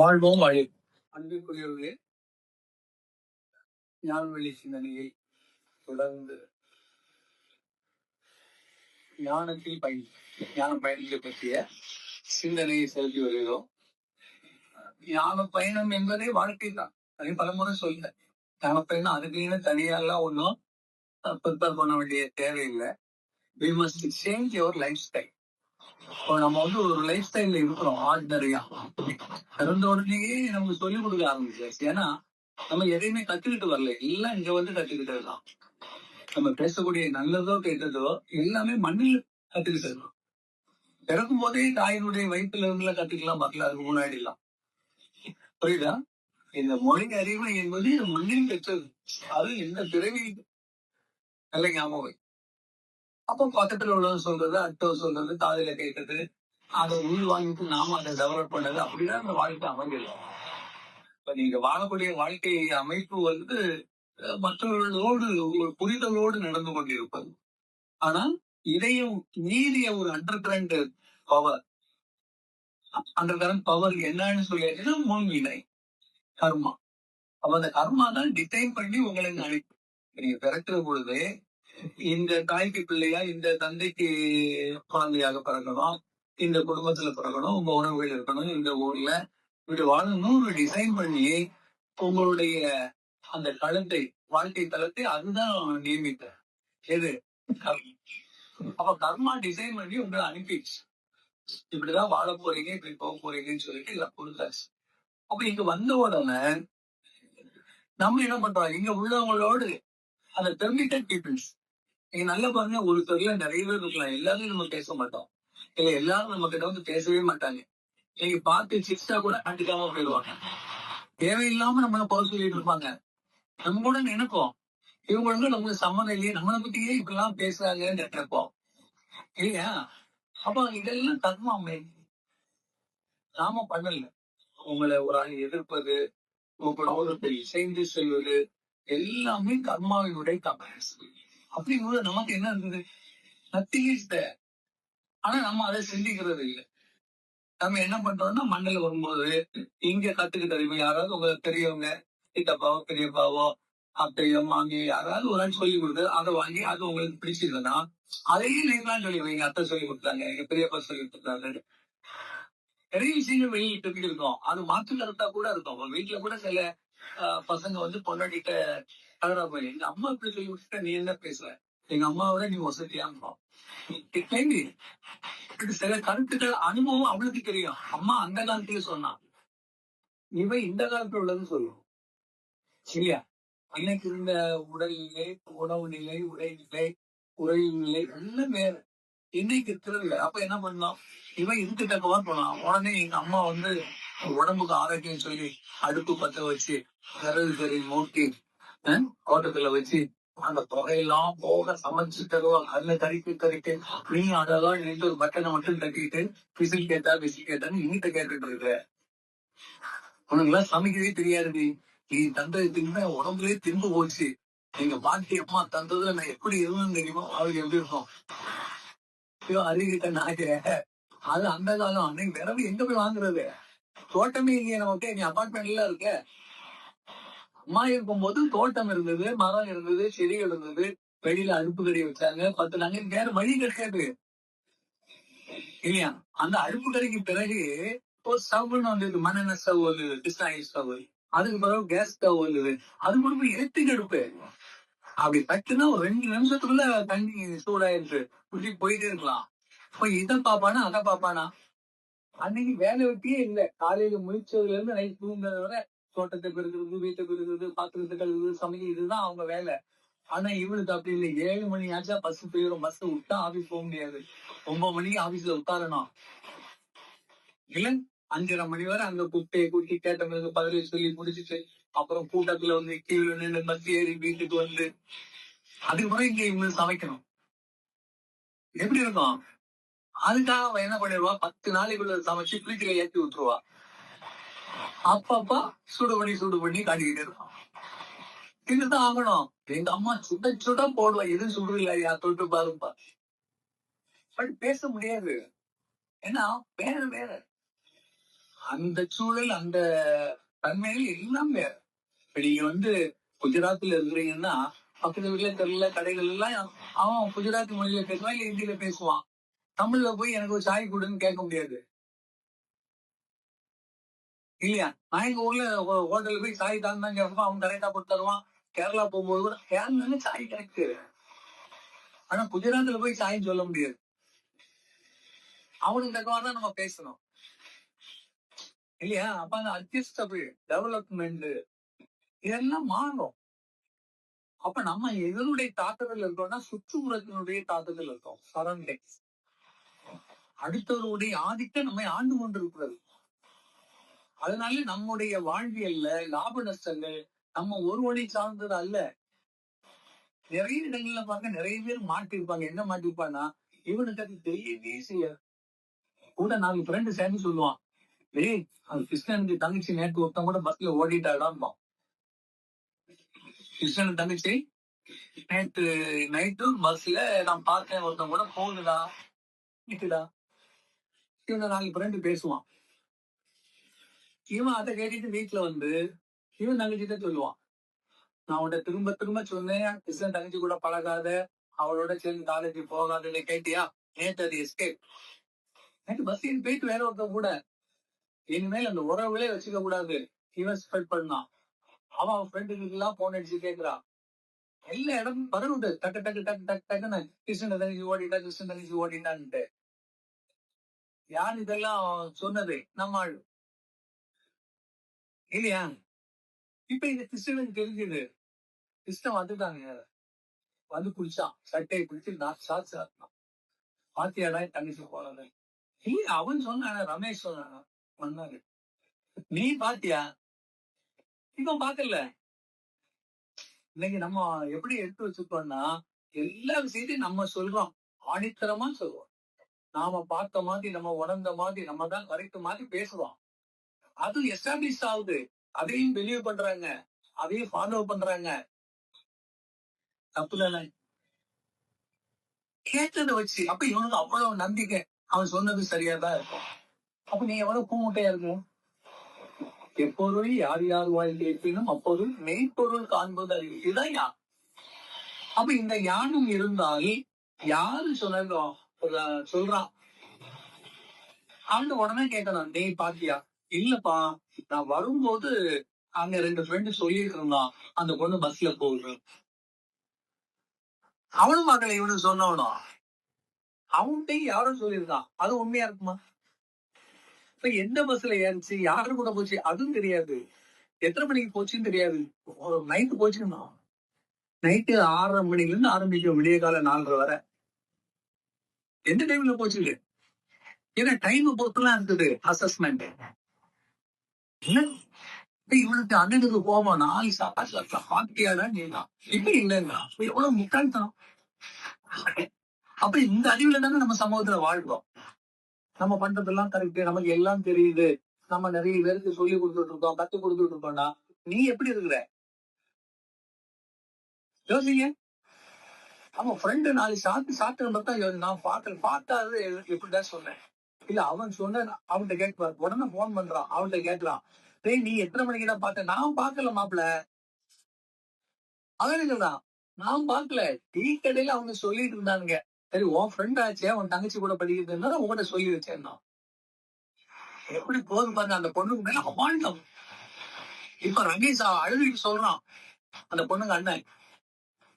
வாழ்வோம் வாழி. அன்புக்குரியவர்களே ஞானவழி சிந்தனையை தொடர்ந்து ஞானத்தில் பயன் ஞான பயணத்தை பற்றிய சிந்தனையை செலுத்தி வருகிறோம். ஞான பயணம் என்பதே வாழ்க்கை தான். அதை பலமுறை சொல்ல ஞான பயணம் அதுக்குன்னு தனியாலாம் ஒன்றும் ப்ரிப்பேர் பண்ண வேண்டிய தேவையில்லை. We must change your lifestyle இப்போ நம்ம வந்து ஒரு லைஃப் ஸ்டைல்ல இருக்கிறோம் ஆர்டினரியா பிறந்த உடனேயே நமக்கு சொல்லிக் கொடுக்க ஆரம்பிச்சாச்சு. ஏன்னா நம்ம எதையுமே கத்துக்கிட்டு வரல. எல்லாம் இங்க வந்து கத்துக்கிட்டு தான் நம்ம பேசக்கூடிய நல்லதோ கெட்டதோ எல்லாமே மண்ணில் கத்துக்கிட்டது பிறக்கும் போதே தாயினுடைய வயிற்றுல இருந்துல கத்துக்கலாம் பார்க்கல அதுக்கு முன்னாடி எல்லாம் புரியுதா? இந்த மொழி அறிவு என்பது மண்ணில் பெற்றது. அது எந்த பிறவி நல்ல ஞாபகம். அப்போ பக்கத்துல உள்ளவங்க சொல்றது அடுத்தவர் சொல்றது காதல கேட்டது அதை உள் வாங்கிட்டு நாம அதை டெவலப் பண்ணது அப்படிதான் அந்த வாழ்க்கை அமைஞ்சிடும் இப்ப நீங்க வாழக்கூடிய வாழ்க்கை அமைப்பு வந்து மற்றவர்களோடு ஒரு புரிதலோடு நடந்து கொண்டிருப்பது. ஆனால் இதையும் மீறிய ஒரு undercurrent power undercurrent power என்னன்னு சொல்லி வினை கர்மா. அப்ப அந்த கர்மா தான் டிசைன் பண்ணி உங்களை அனுப்பி. நீங்க பிறக்கிற பொழுது இந்த தாய்க்கு பிள்ளையா இந்த தந்தைக்கு குழந்தையாக பிறக்கணும் இந்த குடும்பத்துல பிறக்கணும் உங்க உணவுகள் இருக்கணும் இந்த ஊர்ல இப்படி வாழணும் டிசைன் பண்ணி உங்களுடைய அந்த களத்தை வாழ்க்கை தளத்தை அதுதான் நியமித்த எது? அப்ப கர்மா டிசைன் பண்ணி உங்களை அனுப்பிடுச்சு. இப்படிதான் வாழ போறீங்க இப்படி போக போறீங்கன்னு சொல்லிட்டு எல்லாம் கொடுத்தாச்சு. அப்ப இங்க வந்த உடனே நம்ம என்ன பண்றோம்? இங்க உள்ளவங்களோடு அந்த பெர்மிட்டட் பீப்புள்ஸ் நீங்க நல்லா பாருங்க ஒரு துறையில நிறைய பேர் இருக்கலாம். எல்லாரும் நம்ம பேச மாட்டோம். இல்ல எல்லாரும் நம்ம கிட்ட வந்து பேசவே மாட்டாங்க. நீங்க பார்த்து சிக்ஸ்டா கூட கண்டுக்காம போயிடுவாங்க. தேவையில்லாம நம்மள போக சொல்லிட்டு இருப்பாங்க. நம்ம கூட நினைப்போம். இவங்களுக்கு வந்து நமக்கு சம்மந்தம் இல்லையே நம்மளை பத்தியே இப்பெல்லாம் பேசுறாங்கன்னு நினைப்போம். இல்லையா? அப்ப இதெல்லாம் தர்மாமே. நாம பண்ணல. உங்களை ஒரு ஆள் எதிர்ப்பது உங்களோட இசைந்து செல்வது எல்லாமே கர்மாவினுடைய கமெண்ட்ஸ் அப்படிங்கும்போது நமக்கு என்ன இருந்தது? நத்திங் இஸ் ஆனா நம்ம அதை சிந்திக்கிறது இல்லை நம்ம என்ன பண்றோம்னா மண்ணில் வரும்போது இங்க கத்துக்கிட்டது இப்ப யாராவது உங்க பெரியவங்க சித்தப்பாவோ பெரியப்பாவோ அத்தையோ மாமி யாராவது ஒரு ஆள் சொல்லி கொடுத்து அதை வாங்கி அது உங்களுக்கு பிடிச்சிருந்ததுன்னா அதையும் நீங்களாம் சொல்லி வைங்க. அத்தை சொல்லி கொடுத்தாங்க எங்க பெரியப்பா சொல்லி கொடுத்தாங்க நிறைய விஷயங்கள் வெளியிட்டு இருக்கோம். அது மாற்று கருத்தா கூட இருக்கும். வீட்டுல கூட சில ஆஹ், பசங்க வந்து பொண்ணாடிட்ட தகரா போய் எங்க அம்மா இப்படி சொல்லி விட்டுட்டா நீ என்ன பேசுற? எங்க அம்மாவோட நீ வசதியா சில கருத்துக்கள் அனுபவம் அவளுக்கு தெரியும். அம்மா அந்த காலத்திலேயே சொன்னான் இவன் இந்த காலத்துல உள்ளதுன்னு சொல்லும். சரியா? இன்னைக்கு இந்த உடல்நிலை உணவு நிலை உடைநிலை உறவு நிலை எல்லாம் வேற. இன்னைக்கு இருக்கிறது அப்ப என்ன பண்ணலாம் இவன் இதுக்கு தக்கவா போனான் உடனே எங்க அம்மா வந்து உடம்புக்கு ஆரோக்கியம் சொல்லி அடுப்பு பத்த வச்சு விறகு கறி மூட்டி தோட்டத்துல வச்சு அந்த தொகையெல்லாம் போக சமைச்சு தருவாங்க அதுல தரிக்கு தரிக்கு நீ அதெல்லாம் நினைத்து ஒரு பட்டனை மட்டும் தட்டிட்டு விசில் கேட்டா விசில் கேட்டான்னு இன்னிட்ட கேட்டுட்டு இருக்க. எல்லாம் சமைக்கவே தெரியாது நீ நீ தந்தது தின்ன உடம்புலயே திரும்ப போச்சு. எங்க பாட்டி அம்மா தந்ததுல நான் எப்படி இருந்தேன்னு தெரியுமோ? அவருக்கு எப்படி இருக்கும்? ஐயோ அறிவிட்ட நாய அது அந்த காலம் அன்னைக்கு விரவு எங்க போய் வாங்குறது? தோட்டமே இல்லையே நமக்கு. நீ அபார்ட்மெண்ட்ல இருக்க. அம்மா இருக்கும் போது தோட்டம் இருந்தது மரம் இருந்தது செடிகள் இருந்தது. வெளியில அறுப்பு கறி வச்சாங்க. பத்து நாங்க வேற வழி கிடையாது இல்லையா? அந்த அறுப்பு கறிக்கு பிறகு ஒரு ஸ்டவ்னு வந்தது மண்ணெண்ணெய் ஸ்டவ் வந்தது கிருஷ்ணாயி ஸ்டவ் அதுக்கு பிறகு கேஸ் ஸ்டவ் வந்தது. அது பிறகு எலக்ட்ரிக் அடுப்பு அப்படி பட்டுனா ஒரு ரெண்டு நிமிஷத்துக்குள்ள தண்ணி சூடாயிருக்கு குட்டி போயிட்டே இருக்கலாம். இப்ப இதை பாப்பானா அதை பாப்பானா? அன்னைக்கு வேலை வெட்டியே இல்ல. காலையில முடிச்சதுல இருந்து நைட் தூங்குறத வரை தோட்டத்தை பெருக்கிறது வீட்டை பெருக்கிறது பாத்திரத்தை கழுவுறது சமையல் இதுதான் அவங்க வேலை. ஆனா இவளுக்கு அப்படி இல்லை. ஏழு மணி ஆச்சா பஸ் போயிடும் பஸ் விட்டா ஆபீஸ் போக முடியாது. ஒன்பது மணிக்கு ஆபீஸ்ல உட்காரணும். இல்ல அஞ்சரை மணி வரை அங்க குட்டையை குட்டி கேட்டவங்களுக்கு பதில் சொல்லி முடிச்சிட்டு அப்புறம் கூட்டத்துல வந்து கீழே நின்று பஸ் ஏறி வீட்டுக்கு வந்து அதுக்கப்புறம் இங்க இவங்க சமைக்கணும். எப்படி இருக்கும்? அதுக்காக அவன் என்ன பண்ணிடுவா? பத்து நாளைக்குள்ள சமைச்சு ஃப்ரிட்ஜ்ல ஏத்தி விட்டுருவா. அப்பப்பா சுடு பண்ணி சுடு பண்ணி காட்டிக்கிட்டு இருப்பான். இதுதான் ஆகணும். எங்க அம்மா சுட சுட போடுவா எது சுடு இல்லையா தொட்டு பாருப்பா. பட் பேச முடியாது. ஏன்னா வேற வேற. அந்த சூழல் அந்த தன்மைகள் எல்லாம் வேற. இப்ப நீங்க வந்து குஜராத்ல இருக்கிறீங்கன்னா பக்கத்து வீட்டுல தெரியல கடைகள் எல்லாம் அவன் குஜராத்தி மொழியில பேசுவான் இல்ல ஹிந்தியில பேசுவான். தமிழ்ல போய் எனக்கு ஒரு சாய் கொடுன்னு கேட்க முடியாது. இல்லையா? நான் எங்க ஊர்ல ஹோட்டல்ல போய் சாய் தான் தான் கேட்போம் அவன் கரெக்டா போட்டு தருவான். கேரளா போகும்போது கூட கேரளால சாய் கரெக்ட் ஆனா குஜராத்ல போய் சாயின்னு சொல்ல முடியாது. அவனுக்கு தக்கவாதான் தான் நம்ம பேசணும். இல்லையா? அப்ப அந்த அட்ஜஸ்டபிள் டெவலப்மெண்ட் இதெல்லாம் மாறும். அப்ப நம்ம எதனுடைய தாக்குதல் இருக்கோம்னா சுற்றுப்புறத்தினுடைய தாக்குதல் இருக்கும். சரௌண்டிங்ஸ் அடுத்தவருடைய ஆதிக்கம் நம்மை ஆண்டு கொண்டிருக்கிறது. அதனால நம்முடைய வாழ்வியல்ல லாப நஷ்டங்கள் நம்ம ஒரு வழி சார்ந்தது அல்ல. நிறைய இடங்கள்ல பாருங்க நிறைய பேர் மாட்டிருப்பாங்க. என்ன மாட்டிருப்பான்னா இவனுக்கு அது தெரியவே செய்யாது கூட நாலு ஃப்ரெண்டு சேர்ந்து சொல்லுவான். ஏய் அது கிருஷ்ணனுக்கு தங்கச்சி நேற்று ஒருத்தன் கூட பஸ்ல ஓடிட்டாடான்போம் கிருஷ்ணன் தங்கச்சி நேற்று நைட்டு பஸ்ல நான் பார்த்தேன் ஒருத்தன் கூட போகுதுடா வீட்டுடா இவனை நாலு ஃப்ரெண்டு பேசுவான் இவன் அதை கேட்டுட்டு வீட்டுல வந்து இவன் தங்கச்சிட்ட சொல்லுவான். நான் அவன்கிட்ட திரும்ப திரும்ப சொன்னேன் கிருஷ்ணன் தங்கச்சி கூட பழகாத அவளோட சேர்ந்து காலேஜ் போகாதுன்னு கேட்டியா? நேற்று அது எஸ்கேப் நேற்று பஸ் போயிட்டு வேற ஒருத்த கூட இனிமேல் அந்த உறவுகளே வச்சுக்க கூடாது. இவன் ஸ்பெட் பண்ணான். அவன் அவன் ஃப்ரெண்டுக்கு எல்லாம் போன் அடிச்சு கேட்கிறான் எல்லா இடமும் பரவுண்டு டக்கு டக்கு டக்கு டக்கு டக்குன்னு கிருஷ்ணன் தங்கச்சி ஓடிட்டா கிருஷ்ணன் தங்கச்சி ஓடிட்டான்ட்டு. யார் இதெல்லாம் சொன்னது? நம்மாள் இல்லையா? இப்ப இந்த கிறிஸ்டனுக்கு தெரிஞ்சது. கிருஷ்ணன் வந்துட்டாங்க வந்து குளிச்சான் சட்டையை குளிச்சு நான் சாட்சி ஆட்டினான் பாத்தியாடா தங்கச்சி போனது. இல்ல அவன் சொன்னான ரமேஷ் சொன்னான? வந்தாரு. நீ பாத்தியா? இவன் பாக்கல. இன்னைக்கு நம்ம எப்படி எடுத்து வச்சுக்கோம்னா எல்லா விஷயத்தையும் நம்ம சொல்றோம். ஆணித்தரமா சொல்லுவோம் நாம பார்த்த மாதிரி நம்ம உணர்ந்த மாதிரி நம்ம தான் கரெக்ட் மாதிரி பேசுவோம் அது எஸ்டாப்ளிஷ் ஆகுது. அதையும் பிலீவ் பண்றாங்க. அதையும் ஃபாலோ பண்றாங்க. தப்புல கேட்டதை வச்சு அப்ப இவனுக்கு அவ்வளவு நம்பிக்கை. அவன் சொன்னது சரியா தான் இருக்கும். அப்ப நீ எவ்வளவு பூமுட்டையா இருக்கும் எப்பொருள் யார் யார் வாய் கேட்பினும் அப்பொருள் மெய்ப்பொருள் காண்பது அறிவு. இதுதான் யான். அப்ப இந்த யானும் இருந்தால் யாரு சொன்னதோ சொல்றான். அவனு உடனே கேட்கணும். நீ பாத்தியா? இல்லப்பா நான் வரும்போது அங்க ரெண்டு ஃப்ரெண்டு சொல்லிட்டு இருந்தான். அந்த பொண்ணு பஸ்ல போகுது. அவனும் மக்களை இவனு சொன்னவனும். அவன்கிட்ட யாரும் சொல்லியிருக்கான். அது உண்மையா இருக்குமா? இப்ப எந்த பஸ்ல ஏறிச்சு? யாரு கூட போச்சு? அதுவும் தெரியாது. எத்தனை மணிக்கு போச்சுன்னு தெரியாது. நைட்டு போச்சுன்னா. நைட்டு ஆறரை மணில இருந்து ஆரம்பிக்கும். விடிய கால நாலரை வரை. எந்த டைம்ல போச்சு ஏன்னா டைம் பொறுத்துலாம் இருக்குது அசஸ்மெண்ட் இவனுக்கு அண்ணனுக்கு போவோம் நாலு சாப்பாடு பாத்தியாடா நீதான் இப்ப இல்லைங்களா எவ்வளவு முட்டாள்தனம்? அப்ப இந்த அறிவுல தானே நம்ம சமூகத்துல வாழ்றோம். நம்ம பண்றதெல்லாம் கரெக்ட் நமக்கு எல்லாம் தெரியுது. நம்ம நிறைய பேருக்கு சொல்லி கொடுத்துட்டு இருக்கோம் கத்து கொடுத்துட்டு இருக்கோம்னா நீ எப்படி இருக்கிற? யோசிங்க. நம்ம ஃப்ரெண்டு நாலு சாத்து சாத்து பார்த்தா நான் பார்க்கல பார்த்தாது எப்படிதான் சொன்னேன் இல்ல அவன் சொன்ன அவன்கிட்ட கேட்பார் உடனே போன் பண்றான். அவன்கிட்ட கேட்கலாம். டேய் நீ எத்தனை மணிக்கு தான் பார்த்த? நான் பார்க்கல மாப்பிள. அவன் சொல்றான். நான் பார்க்கல. டீ கடையில அவங்க சொல்லிட்டு இருந்தானுங்க. சரி உன் ஃப்ரெண்ட் ஆச்சு உன் தங்கச்சி கூட படிக்கிறது உங்ககிட்ட சொல்லி வச்சேன் எப்படி போதும் பாருங்க அந்த பொண்ணுக்கு மேல அபாண்டம் இப்ப ரமேஷ் அழுதுட்டு சொல்றான் அந்த பொண்ணுங்க அண்ணன்.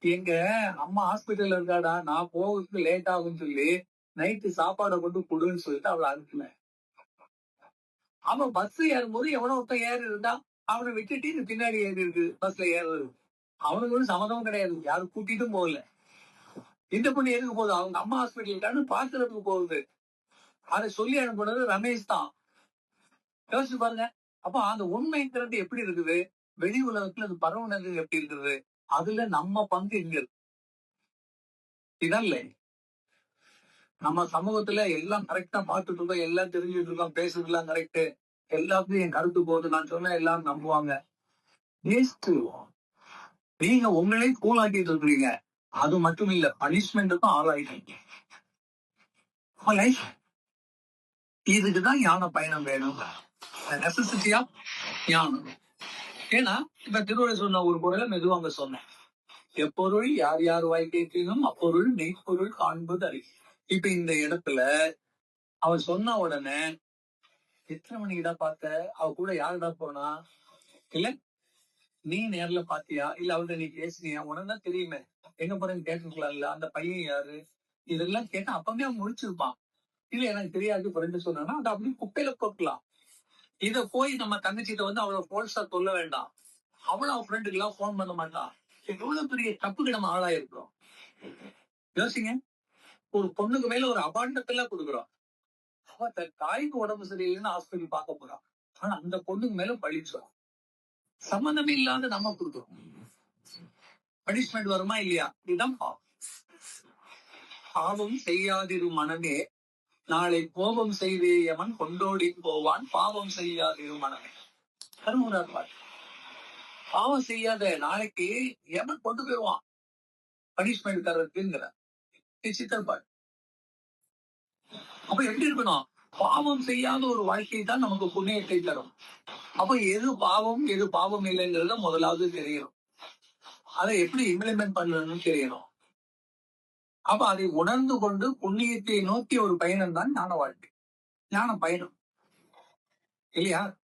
எங்க அம்மா ஹாஸ்பிட்டல்ல இருக்காடா நான் போகிறதுக்கு லேட் ஆகும்னு சொல்லி நைட்டு சாப்பாடை கொண்டு கொடுன்னு சொல்லிட்டு அவளை அனுப்பினேன். அவன் பஸ் ஏறும்போது எவனோ ஒருத்தன் ஏறி இருந்தா அவனை விட்டுட்டு இந்த பின்னாடி ஏறி இருக்கு பஸ்ல ஏறுறது. அவனுக்கு ஒன்றும் சம்மதமும் கிடையாது யாரும் கூட்டிட்டும் போகல. இந்த பொண்ணு எதுக்கு போகுது அவங்க அம்மா ஹாஸ்பிட்டலுக்கானு பாக்குறதுக்கு போகுது. அதை சொல்லி அனுப்புனது ரமேஷ் தான். யோசிச்சு பாருங்க அப்ப அந்த உண்மை எப்படி இருக்குது? வெளி உலகத்துல அது பரவுனது எப்படி இருக்குது? அதுல நம்ம பங்கு எங்க இருக்கு? இதல்ல நம்ம சமூகத்துல எல்லாம் கரெக்டா பார்த்துட்டு இருக்கோம் எல்லாம் தெரிஞ்சுட்டு இருக்கோம் பேசுறதுலாம் கரெக்ட் எல்லாத்தையும் என் கருத்து போகுது. நான் சொன்னா எல்லாரும் நம்புவாங்க. நீங்க உங்களே கூலாக்கிட்டு இருக்கிறீங்க. அது மட்டும் இல்ல பனிஷ்மெண்ட்டுக்கும் ஆளாயிட்டீங்க. இதுக்குதான் ஞான பயணம் வேணும். நெசசிட்டியா ஞானம். ஏன்னா இப்ப திருவள்ளுவர் சொன்ன ஒரு பொருளை மெதுவாங்க சொன்னேன். எப்பொருள் யார் யார் வாய் கேட்கணும் அப்பொருள் மெய்ப்பொருள் காண்பது அறிவு. இப்ப இந்த இடத்துல அவன் சொன்ன உடனே எத்தனை மணிக்குடா பார்த்த? அவ கூட யாருடா போனா? இல்ல நீ நேர்ல பாத்தியா? இல்ல அவர்கிட்ட நீ பேசுனியா? உனக்கு தெரியுமே. எங்க போறேன்னு கேட்டுக்கலாம்ல அந்த பையன் யாரு? இதெல்லாம் கேட்டா அப்பவே அவன் முடிச்சிருப்பான் இல்ல எனக்கு தெரியாது. ஃப்ரெண்டு சொன்னா அதை அப்படியே குப்பையில போக்கலாம் இத போய் நம்ம தங்கச்சிட்ட வந்து அவளை போல்ஸா சொல்ல வேண்டாம். அவளும் அவன் ஃப்ரெண்டுக்கு எல்லாம் போன் பண்ண மாட்டான் எவ்வளவு பெரிய தப்புக்கு நம்ம ஆளாயிருக்கிறோம். யோசிங்க. ஒரு பொண்ணுக்கு மேல ஒரு அபாண்டத்தெல்லாம் கொடுக்குறோம். அவ தன் தாய்க்கு உடம்பு சரியில்லைன்னு ஹாஸ்பிட்டல் பார்க்க போறான் ஆனா அந்த பொண்ணுக்கு மேல பழிச்சோம் சம்பந்தமே இல்லாத நம்ம கொடுக்குறோம். பனிஷ்மெண்ட் வருமா இல்லையா? இதுதான் பாவம். பாவம் செய்யாதிரு மனமே. நாளை கோபம் செய்தேயவன் கொண்டோடி போவான். பாவம் செய்யாதிரு மனமே. கருமுறார் பாட்டு. பாவம் செய்யாத நாளைக்கு எவன் கொண்டு போயிடுவான் பனிஷ்மெண்ட் தர்றதுங்கிற சித்தல் அப்ப எப்படி இருக்கணும்? பாவம் செய்யாத ஒரு வாழ்க்கை தான் நமக்கு புண்ணியத்தை தரும். அப்ப எது பாவம் எது பாவம் இல்லைங்கிறத முதலாவது தெரியணும். அதை எப்படி இம்ப்ளிமெண்ட் பண்ணணும்னு தெரியணும். அப்ப அதை உணர்ந்து கொண்டு புண்ணியத்தை நோக்கிய ஒரு பயணம் தான் ஞான வாழ்க்கை. ஞான பயணம். இல்லையா?